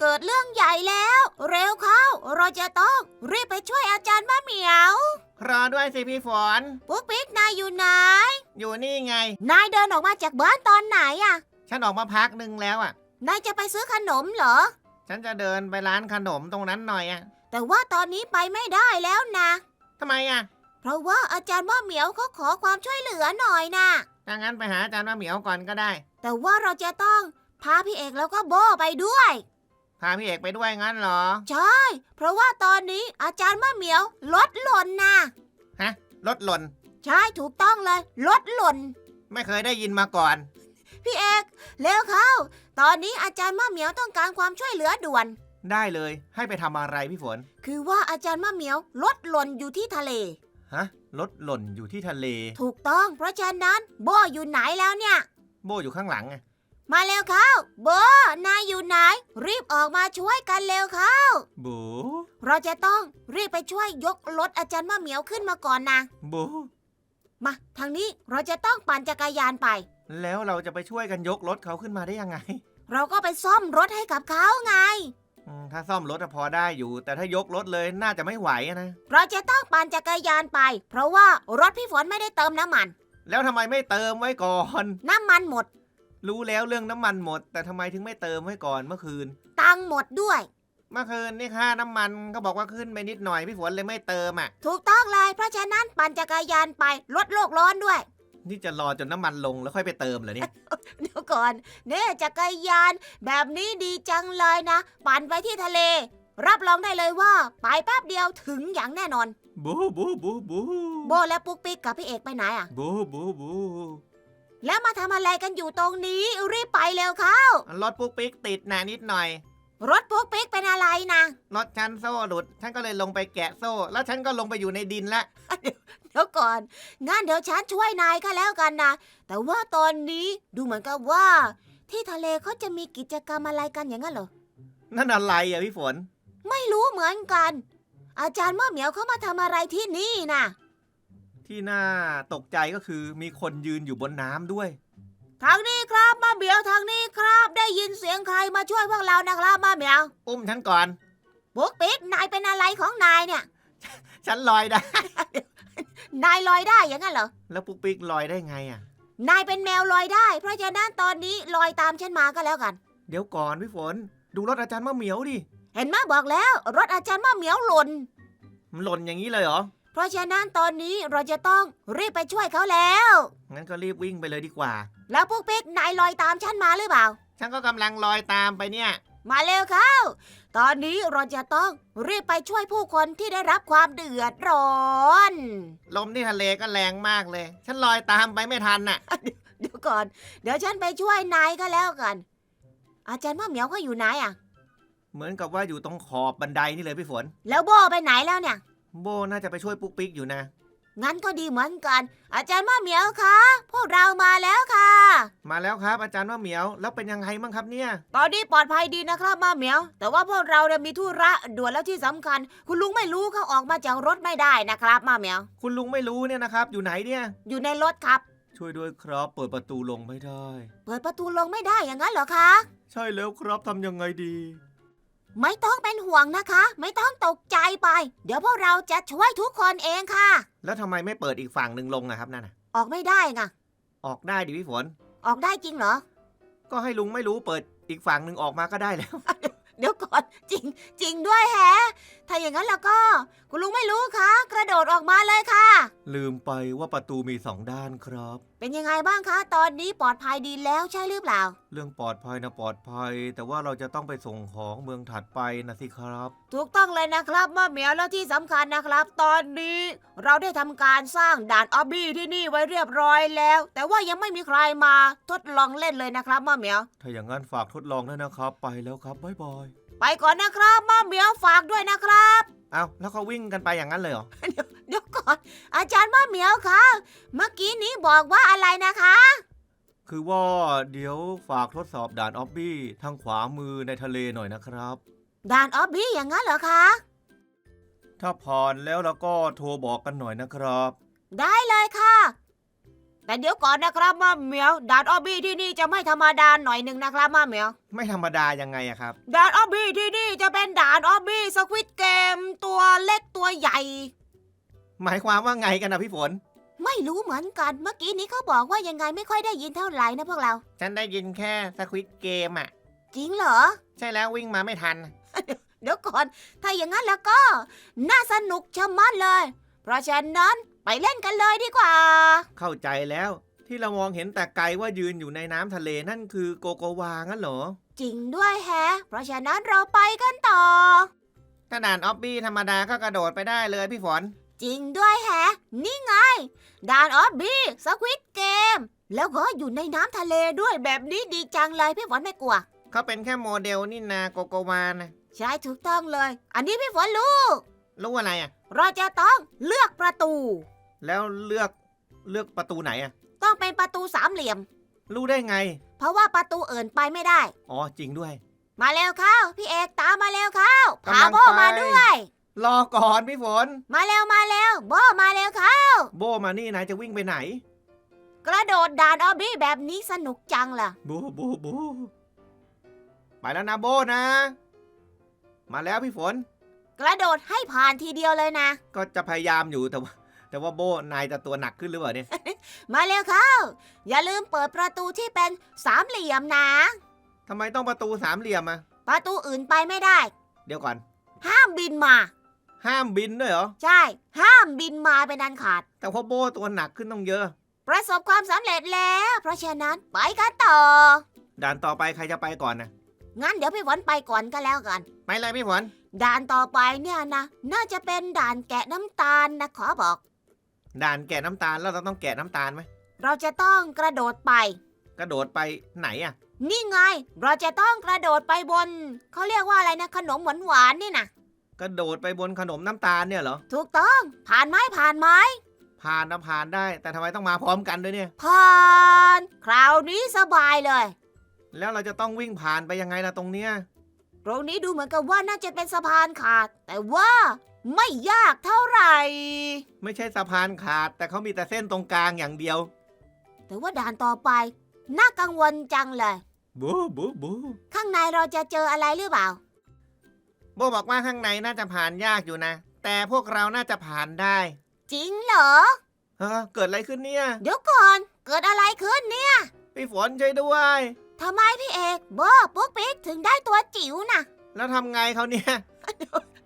เกิดเรื่องใหญ่แล้ว เร็วเข้า เราจะต้องรีบไปช่วยอาจารย์มะเหมียว รอด้วยสิพี่ฝน ปุ๊กปิ๊กนายอยู่ไหน อยู่นี่ไง นายเดินออกมาจากบ้านตอนไหนอะฉันออกมาพักหนึ่งแล้วอะ นายจะไปซื้อขนมเหรอ ฉันจะเดินไปร้านขนมตรงนั้นหน่อยอะแต่ว่าตอนนี้ไปไม่ได้แล้วนะ ทำไมอะเพราะว่าอาจารย์มะเหมียวเขาขอความช่วยเหลือหน่อยนะถ้างั้นไปหาอาจารย์มะเหมียวก่อนก็ได้ แต่ว่าเราจะต้องพาพี่เอกแล้วก็โบไปด้วย พาพี่เอกไปด้วยงั้นเหรอ ใช่ เพราะว่าตอนนี้อาจารย์มะเหมียวลดหล่นนะฮะรถหล่น ใช่ถูกต้องเลยลดหล่น ไม่เคยได้ยินมาก่อน พี่เอกเร็วเข้า ตอนนี้อาจารย์มะเหมียวต้องการความช่วยเหลือด่วน ได้เลยให้ไปทำอะไรพี่ฝน คือว่าอาจารย์มะเหมียวลดหล่นอยู่ที่ทะเล ฮะรถหล่นอยู่ที่ทะเล ถูกต้อง เพราะฉะนั้นโบอยู่ไหนแล้วเนี่ย โบอยู่ข้างหลังไง มาเร็วเข้าโบนายอยู่ไหน รีบออกมาช่วยกันเร็วเข้า บูเราจะต้องรีบไปช่วยยกรถอาจารย์มะเหมียวขึ้นมาก่อนนะ บูมาทางนี้เราจะต้องปั่นจักรยานไป แล้วเราจะไปช่วยกันยกรถเขาขึ้นมาได้ยังไงเราก็ไปซ่อมรถให้กับเขาไง อืมถ้าซ่อมรถอะพอได้อยู่ แต่ถ้ายกรถเลยน่าจะไม่ไหวอะนะ เราจะต้องปั่นจักรยานไป เพราะว่ารถพี่ฝนไม่ได้เติมน้ำมัน แล้วทำไมไม่เติมไว้ก่อน น้ำมันหมด รู้แล้วเรื่องน้ำมันหมด แต่ทำไมถึงไม่เติมไว้ก่อนเมื่อคืน ตังค์หมดด้วย เมื่อคืนนี่ค่าน้ำมันก็บอกว่าขึ้นไปนิดหน่อยพี่ฝนเลยไม่เติมอะ ถูกต้องเลยเพราะฉะนั้นปั่นจักรยานไปลดโลกร้อนด้วย นี่จะรอจนน้ำมันลงแล้วค่อยไปเติมเหรอเนี่ย เดี๋ยวก่อนเนี่ยจักรยานแบบนี้ดีจังเลยนะ ปั่นไปที่ทะเล รับรองได้เลยว่า ไปแป๊บเดียวถึงอย่างแน่นอน บูบูบูบูโบและปุ๊กปิ๊กกับพี่เอกไปไหนอะบูบูบู แล้วมาทำอะไรกันอยู่ตรงนี้รีบไปเร็วเข้า รถปุ๊กปิ๊กติดหนานิดหน่อย รถปุ๊กปิ๊กเป็นอะไรนะรถฉันโซ่หลุด ฉันก็เลยลงไปแกะโซ่ แล้วฉันก็ลงไปอยู่ในดินละ เดี๋ยวก่อน งั้นเดี๋ยวฉันช่วยนายก็แล้วกันนะ แต่ว่าตอนนี้ดูเหมือนกับว่า ที่ทะเลเขาจะมีกิจกรรมอะไรกันอย่างนั้นเหรอ นั่นอะไรอะพี่ฝน ไม่รู้เหมือนกัน อาจารย์ม่อเหมียวเขามาทำอะไรที่นี่นะ ที่น่าตกใจก็คือมีคนยืนอยู่บนน้ำด้วย ทางนี้ครับม่อเหมียวทางนี้ครับ ได้ยินเสียงใครมาช่วยพวกเรานะครับม่อเหมียวอุ้มฉันก่อน ปุ๊กปิ๊กนายเป็นอะไรของนายเนี่ย ฉันลอยได้ นายลอยได้อย่างนั้นเหรอ แล้วปุ๊กปิ๊กลอยได้ไงอะ นายเป็นแมวลอยได้ เพราะฉะนั้นตอนนี้ลอยตามฉันมาก็แล้วกัน เดี๋ยวก่อนพี่ฝน ดูรถอาจารย์มะเหมียวดิ เห็นไหมบอกแล้ว รถอาจารย์ม่อเหมียวหล่นมันหล่นอย่างนี้เลยเหรอ เพราะฉะนั้นตอนนี้เราจะต้องรีบไปช่วยเขาแล้ว งั้นก็รีบวิ่งไปเลยดีกว่า แล้วพวกปิ๊กนายลอยตามฉันมาหรือเปล่า ฉันก็กำลังลอยตามไปเนี่ย มาเร็วเข้า ตอนนี้เราจะต้องรีบไปช่วยผู้คนที่ได้รับความเดือดร้อน ลมที่ทะเลก็แรงมากเลย ฉันลอยตามไปไม่ทันน่ะ เดี๋ยวก่อน เดี๋ยวฉันไปช่วยนายก็แล้วกัน อาจารย์ม่อเหมียวเขาอยู่ไหนอะ เหมือนกับว่าอยู่ตรงขอบบันไดนี่เลยพี่ฝน แล้วโบไปไหนแล้วเนี่ย โบน่าจะไปช่วยปุ๊กปิ๊กอยู่นะ งั้นก็ดีเหมือนกัน อาจารย์ม่อเหมียวคะ พวกเรามาแล้วค่ะ มาแล้วครับ อาจารย์มะเหมียวแล้วเป็นยังไงบ้างครับเนี่ย ตอนนี้ปลอดภัยดีนะครับม่อเหมียว แต่ว่าพวกเราเนี่ยมีธุระด่วนแล้วที่สำคัญ คุณลุงไม่รู้เขาออกมาจากรถไม่ได้นะครับม่อเหมียว คุณลุงไม่รู้เนี่ยนะครับ อยู่ไหนเนี่ย อยู่ในรถครับ ช่วยด้วยครับ เปิดประตูลงไม่ได้ เปิดประตูลงไม่ได้อย่างนั้นเหรอคะ ใช่แล้วครับทำยังไงดี ไม่ต้องเป็นห่วงนะคะ ไม่ต้องตกใจไป เดี๋ยวพวกเราจะช่วยทุกคนเองค่ะ แล้วทำไมไม่เปิดอีกฝั่งหนึ่งลงอะครับนั่นน่ะ ออกไม่ได้ไงออกได้ดิพี่ฝน ออกได้จริงเหรอ ก็ให้ลุงไม่รู้เปิดอีกฝั่งหนึ่งออกมาก็ได้แล้ว เดี๋ยวก่อนจริง จริงด้วยแฮะ ถ้าอย่างนั้นแล้วก็ คุณลุงไม่รู้คะกระโดดออกมาเลยค่ะ ลืมไปว่าประตูมีสองด้านครับ เป็นยังไงบ้างคะ ตอนนี้ปลอดภัยดีแล้วใช่หรือเปล่า เรื่องปลอดภัยนะปลอดภัย แต่ว่าเราจะต้องไปส่งของเมืองถัดไปนะสิครับ ถูกต้องเลยนะครับม่าเหมียวแล้วที่สำคัญนะครับ ตอนนี้เราได้ทำการสร้างด่านออบบี้ที่นี่ไว้เรียบร้อยแล้ว แต่ว่ายังไม่มีใครมาทดลองเล่นเลยนะครับม่าเหมียว ถ้าอย่างนั้นฝากทดลองด้วยนะครับ ไปแล้วครับบ๊ายบาย ไปก่อนนะครับม่าเหมียวฝากด้วยนะครับ เอาแล้วเขาวิ่งกันไปอย่างนั้นเลยเหรอ เดี๋ยวก่อน อาจารย์ม่าเหมียวคะเมื่อกี้นี้บอกว่าอะไรนะคะ คือว่าเดี๋ยวฝากทดสอบด่านออบบี้ทางขวามือในทะเลหน่อยนะครับ ด่านออบบี้อย่างนั้นเหรอคะ ถ้าผ่านแล้วแล้วก็โทรบอกกันหน่อยนะครับ ได้เลยค่ะ แต่เดี๋ยวก่อนนะครับมาเหมียวด่านออบบี้ที่นี่จะไม่ธรรมดาหน่อยหนึ่งนะครับมาเหมียวไม่ธรรมดายังไงอะครับ ด่านออบบี้ที่นี่จะเป็นด่านออบบี้สควิตเกมตัวเล็กตัวใหญ่ หมายความว่าไงกันนะพี่ฝน ไม่รู้เหมือนกันเมื่อกี้นี้เขาบอกว่ายังไงไม่ค่อยได้ยินเท่าไหร่นะพวกเรา ฉันได้ยินแค่สควิตเกมอะจริงเหรอ ใช่แล้ววิ่งมาไม่ทัน เดี๋ยวก่อน ถ้าอย่างนั้นแล้วก็ น่าสนุกชะมัดเลย เพราะฉะนั้น ไปเล่นกันเลยดีกว่า เข้าใจแล้ว ที่เรามองเห็นแต่ไกลว่ายืนอยู่ในน้ำทะเลนั่นคือโกโกวางั้นเหรอ จริงด้วยแฮะ เพราะฉะนั้นเราไปกันต่อ ถ้าด่านออบบี้ธรรมดาก็กระโดดไปได้เลยพี่ฝน จริงด้วยแฮะ นี่ไง ด่านออบบี้สควิตเกม แล้วก็อยู่ในน้ำทะเลด้วยแบบนี้ดีจังเลยพี่ฝนไม่กลัว เขาเป็นแค่โมเดลนี่นาโกโกวานะ ใช่ถูกต้องเลย อันนี้พี่ฝนรู้ รู้อะไรอะเราจะต้องเลือกประตู แล้วเลือกเลือกประตูไหนอะต้องเป็นประตูสามเหลี่ยม รู้ได้ไง เพราะว่าประตูอื่นไปไม่ได้ อ๋อจริงด้วย มาเร็วเข้า พี่เอกตามมาเร็วเข้าพากำลังโบมาไปด้วย รอก่อนพี่ฝน มาเร็วมาเร็วโบมาเร็วเข้า โบมานี่นายจะวิ่งไปไหน กระโดดด่านออบบี้แบบนี้สนุกจังล่ะบูบูบูไปแล้วนะโบนะ มาแล้วพี่ฝน กระโดดให้ผ่านทีเดียวเลยนะ ก็จะพยายามอยู่แต่ว่าแต่ว่าโบนายจะตัวหนักขึ้นหรือเปล่าเนี่ย มาเร็วเข้า อย่าลืมเปิดประตูที่เป็นสามเหลี่ยมนะ ทำไมต้องประตูสามเหลี่ยมอะประตูอื่นไปไม่ได้ เดี๋ยวก่อน ห้ามบินมา ห้ามบินด้วยเหรอ ใช่ ห้ามบินมาเป็นอันขาด แต่ว่าโบตัวหนักขึ้นต้องเยอะ ประสบความสำเร็จแล้ว เพราะฉะนั้นไปกันต่อ ด่านต่อไปใครจะไปก่อนนะงั้นเดี๋ยวพี่ฝนไปก่อนก็แล้วกัน ไปเลยพี่ฝน ด่านต่อไปเนี่ยนะ น่าจะเป็นด่านแกะน้ำตาลนะขอบอก ด่านแกะน้ำตาลแล้วเราต้องแกะน้ำตาลไหมเราจะต้องกระโดดไป กระโดดไปไหนอะนี่ไง เราจะต้องกระโดดไปบน เขาเรียกว่าอะไรนะ ขนมหวานๆนี่นะกระโดดไปบนขนมน้ำตาลเนี่ยเหรอ ถูกต้อง ผ่านไหมผ่านไหมผ่านนะผ่านได้ แต่ทำไมต้องมาพร้อมกันด้วยเนี่ย ผ่าน คราวนี้สบายเลย แล้วเราจะต้องวิ่งผ่านไปยังไงล่ะตรงเนี้ย ตรงนี้ดูเหมือนกับว่าน่าจะเป็นสะพานขาด แต่ว่าไม่ยากเท่าไหร่ ไม่ใช่สะพานขาด แต่เขามีแต่เส้นตรงกลางอย่างเดียว แต่ว่าด่านต่อไป น่ากังวลจังเลย บูบูบูข้างในเราจะเจออะไรหรือเปล่า โบบอกว่าข้างในน่าจะผ่านยากอยู่นะ แต่พวกเราน่าจะผ่านได้จริงเหรอ เฮ้อเกิดอะไรขึ้นเนี่ย เดี๋ยวก่อน เกิดอะไรขึ้นเนี่ย พี่ฝนช่วยด้วย ทำไมพี่เอกโบปุ๊กปิ๊กถึงได้ตัวจิ๋วน่ะ แล้วทำไงเขาเนี่ย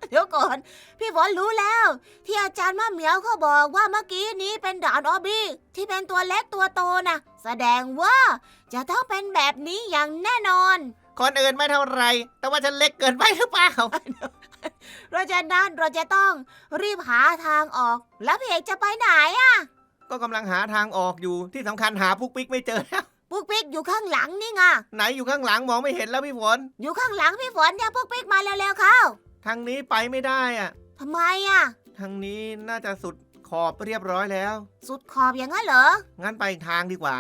เดี๋ยวก่อน พี่ฝนรู้แล้ว ที่อาจารย์มะเหมียวเขาบอกว่าเมื่อกี้นี้เป็นด่านออบบี้ที่เป็นตัวเล็กตัวโตนะแสดงว่าจะต้องเป็นแบบนี้อย่างแน่นอน คนอื่นไม่เท่าไหรแต่ว่าฉันเล็กเกินไปหรือเปล่า เพราะฉะนั้นเราจะต้องรีบหาทางออก แล้วพี่เอกจะไปไหนอะก็กำลังหาทางออกอยู่ที่สำคัญหาปุ๊กปิ๊กไม่เจอแล้ว ปุ๊กปิ๊กอยู่ข้างหลังนี่ไงไหนอยู่ข้างหลังมองไม่เห็นแล้วพี่ฝน อยู่ข้างหลังพี่ฝนเนี่ยปุ๊กปิ๊กมาเร็วๆเข้าทางนี้ไปไม่ได้อะทำไมอะทางนี้น่าจะสุดขอบเรียบร้อยแล้ว สุดขอบอย่างนั้นเหรอ งั้นไปอีกทางดีกว่า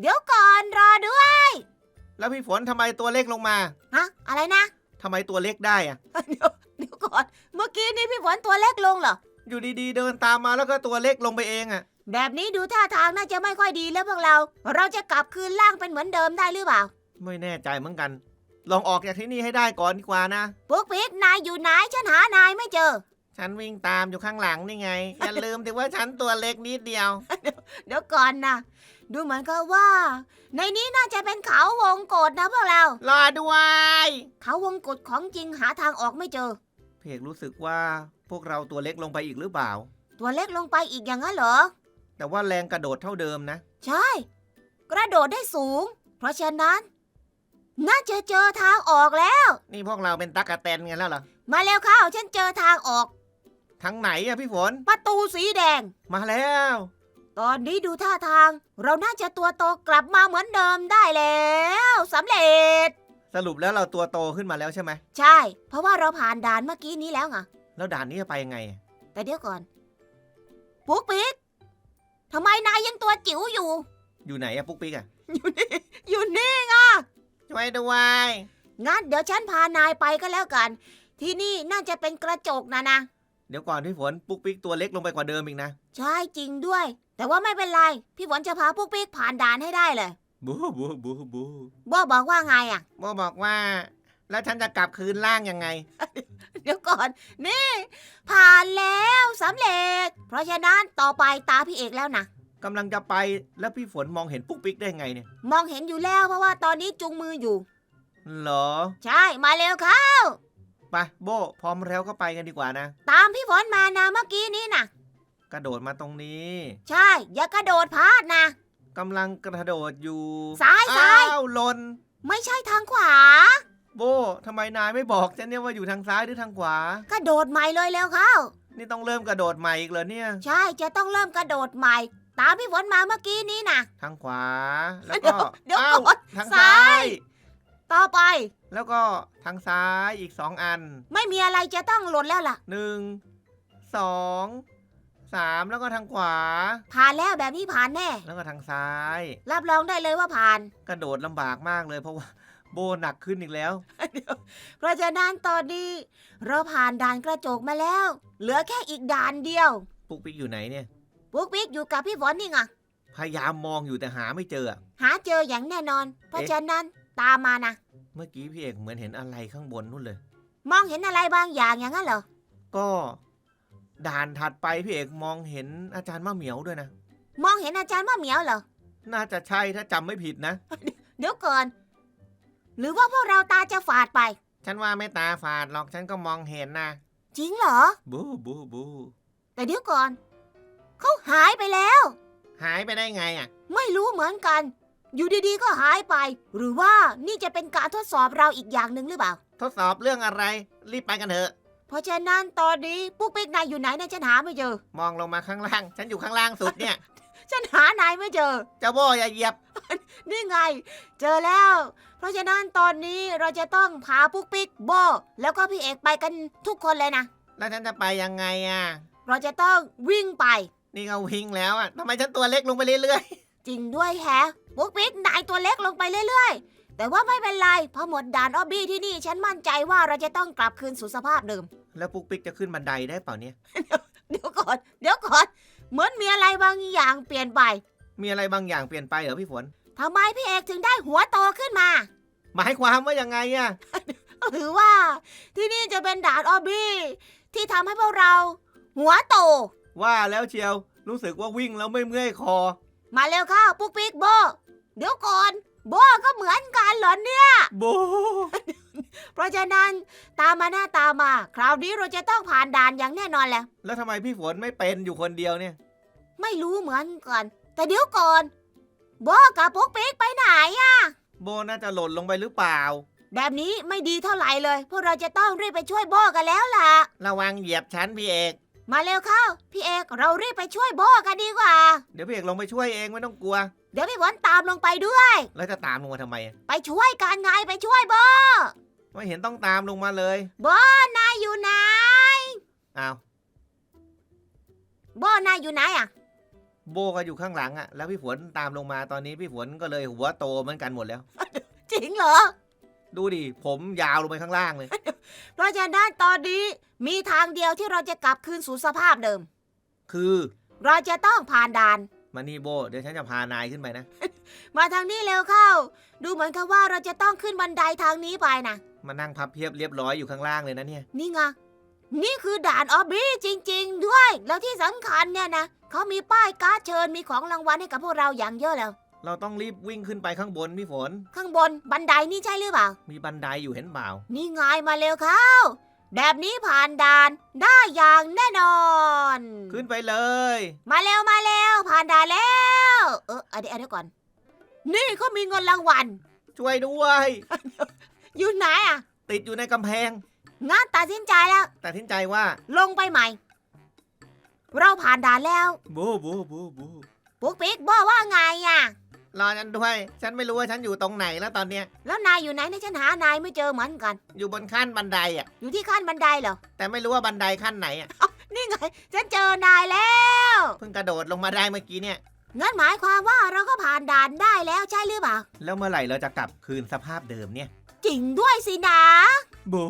เดี๋ยวก่อนรอด้วย แล้วพี่ฝนทำไมตัวเล็กลงมา ฮะ อะไรนะ ทำไมตัวเล็กได้อะเดี๋ยวเดี๋ยวก่อน เมื่อกี้นี้พี่ฝนตัวเล็กลงเหรอ อยู่ดีๆ เดินตามมาแล้วก็ตัวเล็กลงไปเองอะ แบบนี้ดูท่าทางน่าจะไม่ค่อยดีแล้วพวกเรา เราจะกลับคืนล่างเป็นเหมือนเดิมได้หรือเปล่า ไม่แน่ใจเหมือนกัน ลองออกจากที่นี่ให้ได้ก่อนดีกว่านะ ปุ๊กปิ๊กนายอยู่ไหนฉันหานายไม่เจอ ฉันวิ่งตามอยู่ข้างหลังนี่ไง อย่าลืมถึงว่าฉันตัวเล็กนิดเดียว เดี๋ยวก่อนนะ ดูเหมือนกับว่า ในนี้น่าจะเป็นเขาวงกฏนะพวกเรา รอด้วย เขาวงกฏของจริงหาทางออกไม่เจอ เพกรู้สึกว่าพวกเราตัวเล็กลงไปอีกหรือเปล่า ตัวเล็กลงไปอีกอย่างนั้นเหรอ แต่ว่าแรงกระโดดเท่าเดิมนะ ใช่ กระโดดได้สูง เพราะฉะนั้น น่าจะเจอทางออกแล้ว นี่พวกเราเป็นตั๊กแตนกันแล้วเหรอ มาเร็วเข้าฉันเจอทางออก ทางไหนอะพี่ฝน ประตูสีแดง มาแล้ว ตอนนี้ดูท่าทาง เราน่าจะตัวโตกลับมาเหมือนเดิมได้แล้วสำเร็จ สรุปแล้วเราตัวโตขึ้นมาแล้วใช่ไหม ใช่ เพราะว่าเราผ่านด่านเมื่อกี้นี้แล้วไงแล้วด่านนี้จะไปยังไงอะแต่เดี๋ยวก่อน ปุ๊กปิ๊ก ทำไมนายยังตัวจิ๋วอยู่ อยู่ไหนอะปุ๊กปิ๊กอะอยู่นี่อยู่นี่ไงช่วยด้วยงั้นเดี๋ยวฉันพานายไปก็แล้วกัน ที่นี่น่าจะเป็นกระจกนะนะ เดี๋ยวก่อนพี่ฝนปุ๊กปิ๊กตัวเล็กลงไปกว่าเดิมอีกนะใช่จริงด้วย แต่ว่าไม่เป็นไร พี่ฝนจะพาพวกปิ๊กผ่านด่านให้ได้เลยบูบูบูบูโบบอกว่าไงอะ โบบอกว่า แล้วฉันจะกลับคืนล่างยังไง เดี๋ยวก่อน นี่ ผ่านแล้วสำเร็จ เพราะฉะนั้นต่อไปตาพี่เอกแล้วนะ กำลังจะไปแล้วพี่ฝนมองเห็นปุ๊กปิ๊กได้ไงเนี่ยมองเห็นอยู่แล้วเพราะว่าตอนนี้จุงมืออยู่ เหรอ ใช่ มาเร็วค่ะไปโบพร้อมแล้วก็ไปกันดีกว่านะ ตามพี่ฝนมานะเมื่อกี้นี้นะกระโดดมาตรงนี้ ใช่ อย่ากระโดดพลาดนะ กำลังกระโดดอยู่ซ้ายซ้าย อ้าวหลนไม่ใช่ทางขวา โบทำไมนายไม่บอกฉันเนี่ยว่าอยู่ทางซ้ายหรือทางขวา กระโดดใหม่เลยเร็วเข้า นี่ต้องเริ่มกระโดดใหม่อีกเหรอเนี่ย ใช่จะต้องเริ่มกระโดดใหม่ ตามพี่ฝนมาเมื่อกี้นี้นะ ทางขวา แล้วเดี๋ก็ยวเดี๋ยวอ้าก่อนทางซ้าซ้าย ย ต่อไป แล้วก็ทางซ้ายอีกสองอันไม่มีอะไรจะต้องหล่นแล้วล่ะ หนึ่งสองสามแล้วก็ทางขวา ผ่านแล้วแบบนี้ผ่านแน่ แล้วก็ทางซ้าย รับรองได้เลยว่าผ่าน กระโดดลำบากมากเลยเพราะว่า โบหนักขึ้นอีกแล้ว เพราะฉะนั้นตอนนี้เราผ่านด่านกระจกมาแล้ว เหลือแค่อีกด่านเดียวปุ๊กปิ๊กอยู่ไหนเนี่ย ปุ๊กปิ๊กอยู่กับพี่ฝนนี่ไงพยายามมองอยู่แต่หาไม่เจออะหาเจออย่างแน่นอน เพราะฉะนั้นตามมานะเมื่อกี้พี่เอกเหมือนเห็นอะไรข้างบนนู่นเลย มองเห็นอะไรบางอย่างอย่างนั้นเหรอก็ด่านถัดไปพี่เอกมองเห็นอาจารย์มะเหมียวด้วยนะ มองเห็นอาจารย์ว่าเหมียวเหรอน่าจะใช่ถ้าจำไม่ผิดนะ เดี๋ยวก่อน หรือว่าพวกเราตาจะฝาดไป ฉันว่าไม่ตาฝาดหรอกฉันก็มองเห็นนะ จริงเหรอ บูบูบูแต่เดี๋ยวก่อน เขาหายไปแล้ว หายไปได้ไงอะ ไม่รู้เหมือนกัน อยู่ดีๆก็หายไป หรือว่านี่จะเป็นการทดสอบเราอีกอย่างหนึ่งหรือเปล่า ทดสอบเรื่องอะไร รีบไปกันเถอะ เพราะฉะนั้นตอนนี้ปุ๊กปิ๊กนายอยู่ไหนนะฉันหาไม่เจอ มองลงมาข้างล่าง ฉันอยู่ข้างล่างสุดเนี่ย ฉันหานายไม่เจอ เจ้าโบอย่าเหยียบ นี่ไง เจอแล้ว เพราะฉะนั้นตอนนี้เราจะต้องพาปุ๊กปิ๊กโบ แล้วก็พี่เอกไปกันทุกคนเลยนะ แล้วฉันจะไปยังไงอะ เราจะต้องวิ่งไป นี่ก็วิ่งแล้วอะทำไมฉันตัวเล็กลงไปเรื่อยจริงด้วยแฮะปุ๊กปิ๊กนายตัวเล็กลงไปเรื่อยๆ แต่ว่าไม่เป็นไรเพราะหมดด่านออบบี้ที่นี่ฉันมั่นใจว่าเราจะต้องกลับคืนสู่สภาพเดิม ๆ แล้วปุ๊กปิ๊กจะขึ้นบันไดได้เปล่าเนี่ย เดี๋ยวก่อน เดี๋ยวก่อน เหมือนมีอะไรบางอย่างเปลี่ยนไปมีอะไรบางอย่างเปลี่ยนไปเหรอพี่ฝน ทำไมพี่เอกถึงได้หัวโตขึ้นมา หมายความว่ายังไงอะหรือว่า ที่นี่จะเป็นด่านออบบี้ที่ทำให้พวกเรา หัวโต ว่าแล้วเชียวรู้สึกว่าวิ่งแล้วไม่เมื่อยคอ มาเร็วเข้าปุ๊กปิ๊กโบ เดี๋ยวก่อน โบก็เหมือนกันเหรอเนี่ย โบ เพราะฉะนั้นตามมาหน้าตามมา คราวนี้เราจะต้องผ่านด่านอย่างแน่นอนแหละ แล้วทำไมพี่ฝนไม่เป็นอยู่คนเดียวเนี่ย ไม่รู้เหมือนกัน แต่เดี๋ยวก่อน โบกับปุ๊กปิ๊กไปไหนอะโบน่าจะหล่นลงไปหรือเปล่า แบบนี้ไม่ดีเท่าไหร่เลย พวกเราจะต้องรีบไปช่วยโบกันแล้วล่ะ ระวังเหยียบฉันพี่เอก มาเร็วเข้า พี่เอกเรารีบไปช่วยโบกันดีกว่า เดี๋ยวพี่เอกลงไปช่วยเองไม่ต้องกลัว เดี๋ยวพี่ฝนตามลงไปด้วย แล้วจะตามลงมาทำไมอะไปช่วยกันไงไปช่วยโบไม่เห็นต้องตามลงมาเลยนายอยู่ไหนอ้าวโบนายอยู่ไหนอะโบก็อยู่ข้างหลังอะแล้วพี่ฝนตามลงมาตอนนี้พี่ฝนก็เลยหัวโตเหมือนกันหมดแล้ว จริงเหรอ ดูดิ ผมยาวลงไปข้างล่างเลย เพราะฉะนั้นตอนนี้มีทางเดียวที่เราจะกลับคืนสู่สภาพเดิม คือเราจะต้องผ่านด่าน มานี่โบ เดี๋ยวฉันจะพานายขึ้นไปนะ มาทางนี้เร็วเข้า ดูเหมือนกับว่าเราจะต้องขึ้นบันไดทางนี้ไปนะมานั่งพับเพียบเรียบร้อยอยู่ข้างล่างเลยนะเนี่ย นี่ไงนี่คือด่านออบบี้จริง ๆ ด้วย แล้วที่สำคัญเนี่ยนะเขามีป้ายการ์ดเชิญมีของรางวัลให้กับพวกเราอย่างเยอะแล้ว เราต้องรีบวิ่งขึ้นไปข้างบนพี่ฝน ข้างบนบันไดนี่ใช่หรือเปล่า มีบันไดอยู่เห็นเปล่า นี่ไงมาเร็วเข้า แบบนี้ผ่านด่านได้อย่างแน่นอน ขึ้นไปเลย มาเร็วมาเร็วผ่านด่านแล้ว เออเอาเดี๋ยวเอาเดี๋ยวก่อน นี่เขามีเงินรางวัล ช่วยด้วย อยู่ไหนอะ ติดอยู่ในกำแพง งั้นตัดสินใจแล้วแต่ทิ้นใจว่า ลงไปใหม่ เราผ่านด่านแล้ว บูบูบูบูปุ๊กปิ๊กบอกว่าไงอะ รอฉันด้วย ฉันไม่รู้ว่าฉันอยู่ตรงไหนแล้วตอนเนี้ย แล้วนายอยู่ไหนนะฉันหานายไม่เจอเหมือนกัน อยู่บนขั้นบันไดอะ อยู่ที่ขั้นบันไดเหรอ แต่ไม่รู้ว่าบันไดขั้นไหนอะ นี่ไง ฉันเจอนายแล้ว เพิ่งกระโดดลงมาได้เมื่อกี้เนี่ย งั้นหมายความว่าเราก็ผ่านด่านได้แล้วใช่หรือเปล่า แล้วเมื่อไหร่เราจะกลับคืนสภาพเดิมเนี่ย จริงด้วยสินะ บู